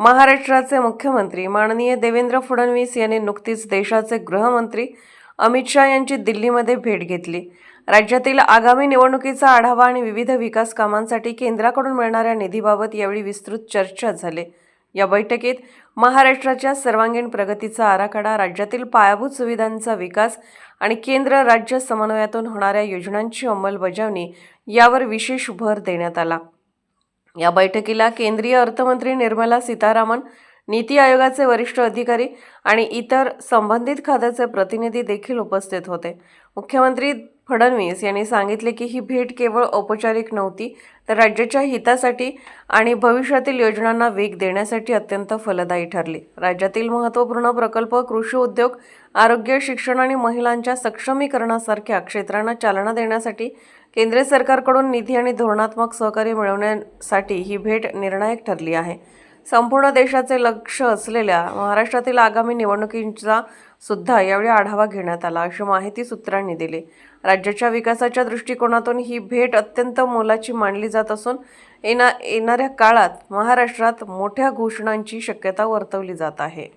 महाराष्ट्राचे मुख्यमंत्री माननीय देवेंद्र फडणवीस यांनी नुकतीच देशाचे गृहमंत्री अमित शहा यांची दिल्लीमध्ये भेट घेतली. राज्यातील आगामी निवडणुकीचा आढावा आणि विविध विकास कामांसाठी केंद्राकडून मिळणाऱ्या निधीबाबत यावेळी विस्तृत चर्चा झाली. या बैठकीत महाराष्ट्राच्या सर्वांगीण प्रगतीचा आराखडा राज्यातील पायाभूत सुविधांचा विकास आणि केंद्र राज्य समन्वयातून होणाऱ्या योजनांची अंमलबजावणी यावर विशेष भर देण्यात आला. या बैठकीला केंद्रीय अर्थमंत्री निर्मला सीतारामन नीती आयोगाचे वरिष्ठ अधिकारी आणि इतर संबंधित खात्याचे प्रतिनिधी देखील उपस्थित होते. मुख्यमंत्री फडणवीस यांनी सांगितले की ही भेट केवळ औपचारिक नव्हती तर राज्याच्या हितासाठी आणि भविष्यातील योजनांना वेग देण्यासाठी अत्यंत फलदायी ठरली. राज्यातील महत्त्वपूर्ण प्रकल्प कृषी उद्योग आरोग्य शिक्षण आणि महिलांच्या सक्षमीकरणासारख्या क्षेत्रांना चालना देण्यासाठी केंद्र सरकारकडून निधी आणि धोरणात्मक सहकार्य मिळवण्यासाठी ही भेट निर्णायक ठरली आहे. संपूर्ण देशाचे लक्ष असलेल्या महाराष्ट्रातील आगामी निवडणुकींचा सुद्धा यावेळी आढावा घेण्यात आला अशी माहिती सूत्रांनी दिली. राज्याच्या विकासाच्या दृष्टिकोनातून ही भेट अत्यंत मोलाची मानली जात असून येणा येणाऱ्या काळात महाराष्ट्रात मोठ्या घोषणांची शक्यता वर्तवली जात आहे.